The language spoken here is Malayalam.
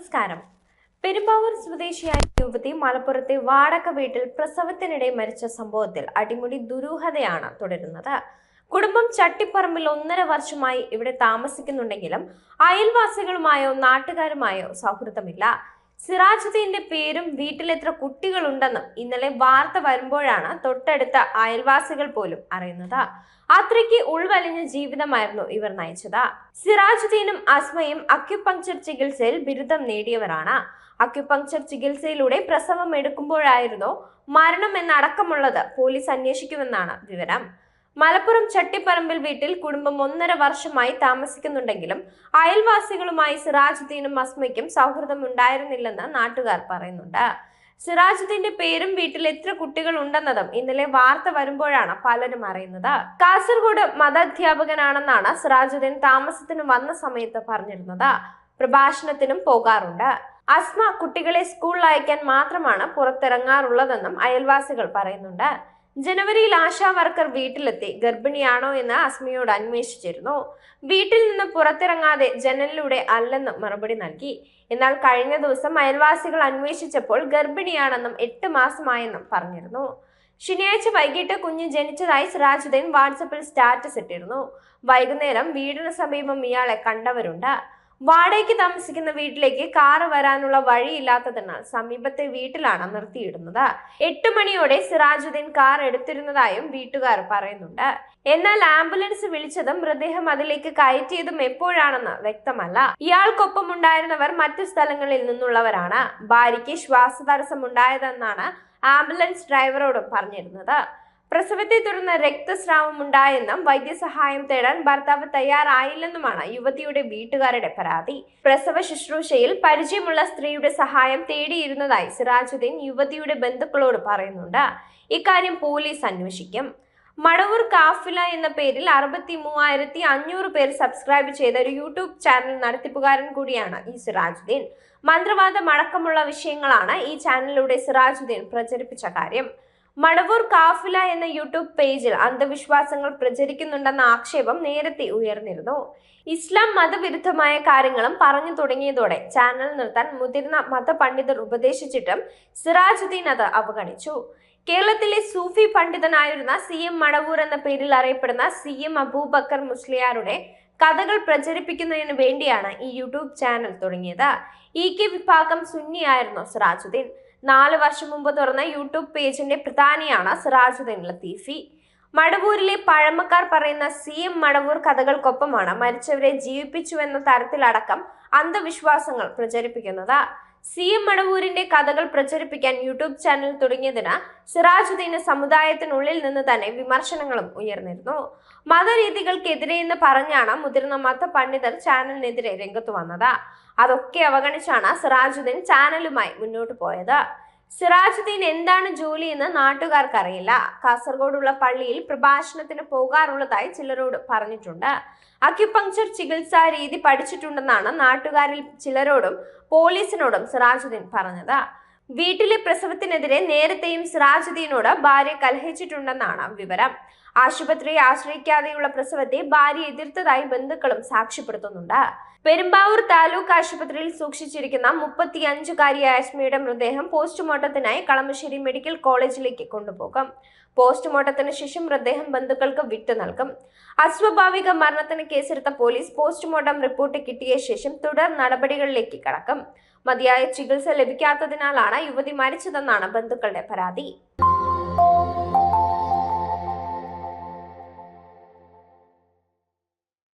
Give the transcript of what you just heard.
നമസ്കാരം. പെരുമ്പാവൂർ സ്വദേശിയായ യുവതി മലപ്പുറത്തെ വാടക വീട്ടിൽ പ്രസവത്തിനിടെ മരിച്ച സംഭവത്തിൽ അടിമുടി ദുരൂഹതയാണ് തുടരുന്നത്. കുടുംബം ചട്ടിപ്പറമ്പിൽ ഒന്നര വർഷമായി ഇവിടെ താമസിക്കുന്നുണ്ടെങ്കിലും അയൽവാസികളുമായോ നാട്ടുകാരുമായോ സൗഹൃദമില്ല. സിറാജുദ്ദീന്റെ പേരും വീട്ടിലെത്ര കുട്ടികളുണ്ടെന്നും ഇന്നലെ വാർത്ത വരുമ്പോഴാണ് തൊട്ടടുത്ത അയൽവാസികൾ പോലും അറിയുന്നത്. അത്രയ്ക്ക് ഉൾവലിഞ്ഞ ജീവിതമായിരുന്നു ഇവർ നയിച്ചത്. സിറാജുദ്ദീനും അസ്മയും അക്യുപങ്ചർ ചികിത്സയിൽ ബിരുദം നേടിയവരാണ്. അക്യുപങ്ചർ ചികിത്സയിലൂടെ പ്രസവം എടുക്കുമ്പോഴായിരുന്നു മരണം എന്നടക്കമുള്ളത് പോലീസ് അന്വേഷിക്കുമെന്നാണ് വിവരം. മലപ്പുറം ചട്ടിപ്പറമ്പിൽ വീട്ടിൽ കുടുംബം ഒന്നര വർഷമായി താമസിക്കുന്നുണ്ടെങ്കിലും അയൽവാസികളുമായി സിറാജുദ്ദീനും അസ്മയ്ക്കും സൗഹൃദം ഉണ്ടായിരുന്നില്ലെന്ന് നാട്ടുകാർ പറയുന്നുണ്ട്. സിറാജുദ്ദീന്റെ പേരും വീട്ടിൽ എത്ര കുട്ടികൾ ഉണ്ടെന്നതും ഇന്നലെ വാർത്ത വരുമ്പോഴാണ് പലരും അറിയുന്നത്. കാസർഗോഡ് മതാധ്യാപകനാണെന്നാണ് സിറാജുദ്ദീൻ താമസത്തിന് വന്ന സമയത്ത് പറഞ്ഞിരുന്നത്. പ്രഭാഷണത്തിനും പോകാറുണ്ട്. അസ്മ കുട്ടികളെ സ്കൂളിൽ അയക്കാൻ മാത്രമാണ് പുറത്തിറങ്ങാറുള്ളതെന്നും അയൽവാസികൾ പറയുന്നുണ്ട്. ജനുവരിയിൽ ആശാ വർക്കർ വീട്ടിലെത്തി. ഗർഭിണിയാണോ എന്ന് അസ്മിയോട് അന്വേഷിച്ചിരുന്നു. വീട്ടിൽ നിന്ന് പുറത്തിറങ്ങാതെ ജനലിലൂടെ അല്ലെന്നും മറുപടി നൽകി. എന്നാൽ കഴിഞ്ഞ ദിവസം അയൽവാസികൾ അന്വേഷിച്ചപ്പോൾ ഗർഭിണിയാണെന്നും എട്ട് മാസമായെന്നും പറഞ്ഞിരുന്നു. ശനിയാഴ്ച വൈകിട്ട് കുഞ്ഞ് ജനിച്ചതായി സിറാജുദ്ദീൻ വാട്സപ്പിൽ സ്റ്റാറ്റസ് ഇട്ടിരുന്നു. വൈകുന്നേരം വീടിന് സമീപം ഇയാളെ കണ്ടവരുണ്ട്. വാടകയ്ക്ക് താമസിക്കുന്ന വീട്ടിലേക്ക് കാറ് വരാനുള്ള വഴിയില്ലാത്തതിനാൽ സമീപത്തെ വീട്ടിലാണ് നിർത്തിയിടുന്നത്. എട്ട് മണിയോടെ സിറാജുദ്ദീൻ കാർ എടുത്തിരുന്നതായും വീട്ടുകാർ പറയുന്നുണ്ട്. എന്നാൽ ആംബുലൻസ് വിളിച്ചതും മൃതദേഹം അതിലേക്ക് കയറ്റിയതും എപ്പോഴാണെന്ന് വ്യക്തമല്ല. ഇയാൾക്കൊപ്പം ഉണ്ടായിരുന്നവർ മറ്റു സ്ഥലങ്ങളിൽ നിന്നുള്ളവരാണ്. ഭാര്യയ്ക്ക് ശ്വാസതടസ്സം ഉണ്ടായതെന്നാണ് ആംബുലൻസ് ഡ്രൈവറോടും പറഞ്ഞിരുന്നത്. പ്രസവത്തെ തുടർന്ന് രക്തസ്രാവം ഉണ്ടായെന്നും വൈദ്യസഹായം തേടാൻ ഭർത്താവ് തയ്യാറായില്ലെന്നുമാണ് യുവതിയുടെ വീട്ടുകാരുടെ പരാതി. പ്രസവ ശുശ്രൂഷയിൽ പരിചയമുള്ള സ്ത്രീയുടെ സഹായം തേടിയിരുന്നതായി സിറാജുദ്ദീൻ യുവതിയുടെ ബന്ധുക്കളോട് പറയുന്നുണ്ട്. ഇക്കാര്യം പോലീസ് അന്വേഷിക്കും. മടവൂർ കാഫില എന്ന പേരിൽ അറുപത്തി മൂവായിരത്തി അഞ്ഞൂറ് പേർ സബ്സ്ക്രൈബ് ചെയ്ത ഒരു യൂട്യൂബ് ചാനൽ നടത്തിപ്പുകാരൻ കൂടിയാണ് ഈ സിറാജുദ്ദീൻ. മന്ത്രവാദം അടക്കമുള്ള വിഷയങ്ങളാണ് ഈ ചാനലിലൂടെ സിറാജുദ്ദീൻ പ്രചരിപ്പിച്ച കാര്യം. മടവൂർ കാഫില എന്ന യൂട്യൂബ് പേജിൽ അന്ധവിശ്വാസങ്ങൾ പ്രചരിക്കുന്നുണ്ടെന്ന ആക്ഷേപം നേരത്തെ ഉയർന്നിരുന്നു. ഇസ്ലാം മതവിരുദ്ധമായ കാര്യങ്ങളും പറഞ്ഞു തുടങ്ങിയതോടെ ചാനൽ നിർത്താൻ മുതിർന്ന മതപണ്ഡിതർ ഉപദേശിച്ചിട്ടും സിറാജുദ്ദീൻ അത് അവഗണിച്ചു. കേരളത്തിലെ സൂഫി പണ്ഡിതനായിരുന്ന സി എം മടവൂർ എന്ന പേരിൽ അറിയപ്പെടുന്ന സി എം അബൂബക്കർ മുസ്ലിയാരുടെ കഥകൾ പ്രചരിപ്പിക്കുന്നതിന് വേണ്ടിയാണ് ഈ യൂട്യൂബ് ചാനൽ തുടങ്ങിയത്. ഇ കെ വിഭാഗം സുന്നിയായിരുന്നു സിറാജുദ്ദീൻ. നാല് വർഷം മുമ്പ് തുറന്ന യൂട്യൂബ് പേജിന്റെ പ്രധാനിയാണ് സിറാജുദ്ദീൻ ലത്തീഫി മടവൂരിലെ പഴമക്കാർ പറയുന്ന സി എം മടവൂർ കഥകൾക്കൊപ്പമാണ് മരിച്ചവരെ ജീവിപ്പിച്ചു എന്ന തരത്തിലടക്കം അന്ധവിശ്വാസങ്ങൾ പ്രചരിപ്പിക്കുന്നത്. സി എം മടവൂരിന്റെ കഥകൾ പ്രചരിപ്പിക്കാൻ യൂട്യൂബ് ചാനൽ തുടങ്ങിയതിന് സിറാജുദ്ദീന് സമുദായത്തിനുള്ളിൽ നിന്ന് തന്നെ വിമർശനങ്ങളും ഉയർന്നിരുന്നു. മതരീതികൾക്കെതിരെ എന്ന് പറഞ്ഞാണ് മുതിർന്ന മത പണ്ഡിതർ ചാനലിനെതിരെ രംഗത്ത് വന്നത്. അതൊക്കെ അവഗണിച്ചാണ് സിറാജുദ്ദീൻ ചാനലുമായി മുന്നോട്ട് പോയത്. സിറാജുദ്ദീൻ എന്താണ് ജോലി എന്ന് നാട്ടുകാർക്ക് അറിയില്ല കാസർഗോഡുള്ള പള്ളിയിൽ പ്രഭാഷണത്തിന് പോകാറുള്ളതായി ചിലരോട് പറഞ്ഞിട്ടുണ്ട്. അക്യുപങ്ചർ ചികിത്സാ രീതി പഠിച്ചിട്ടുണ്ടെന്നാണ് നാട്ടുകാരിൽ ചിലരോടും പോലീസിനോടും സിറാജുദ്ദീൻ പറഞ്ഞത്. വീട്ടിലെ പ്രസവത്തിനെതിരെ നേരത്തെയും സിറാജുദ്ദീനോട് ഭാര്യ കലഹിച്ചിട്ടുണ്ടെന്നാണ് വിവരം. ആശുപത്രിയെ ആശ്രയിക്കാതെയുള്ള പ്രസവത്തെ ഭാര്യ എതിർത്തതായി ബന്ധുക്കളും സാക്ഷ്യപ്പെടുത്തുന്നുണ്ട്. പെരുമ്പാവൂർ താലൂക്ക് ആശുപത്രിയിൽ സൂക്ഷിച്ചിരിക്കുന്ന മുപ്പത്തിയഞ്ചുകാരിയായ അസ്മിയുടെ മൃതദേഹം പോസ്റ്റ്മോർട്ടത്തിനായി കളമശ്ശേരി മെഡിക്കൽ കോളേജിലേക്ക് കൊണ്ടുപോകും. പോസ്റ്റ്മോർട്ടത്തിന് ശേഷം മൃതദേഹം ബന്ധുക്കൾക്ക് വിട്ടു നൽകും. അസ്വാഭാവിക മരണത്തിന് കേസെടുത്ത പോലീസ് പോസ്റ്റ്മോർട്ടം റിപ്പോർട്ട് കിട്ടിയ ശേഷം തുടർ നടപടികളിലേക്ക് കടക്കും. മതിയായ ചികിത്സ ലഭിക്കാത്തതിനാലാണ് യുവതി മരിച്ചതെന്നാണ് ബന്ധുക്കളുടെ പരാതി.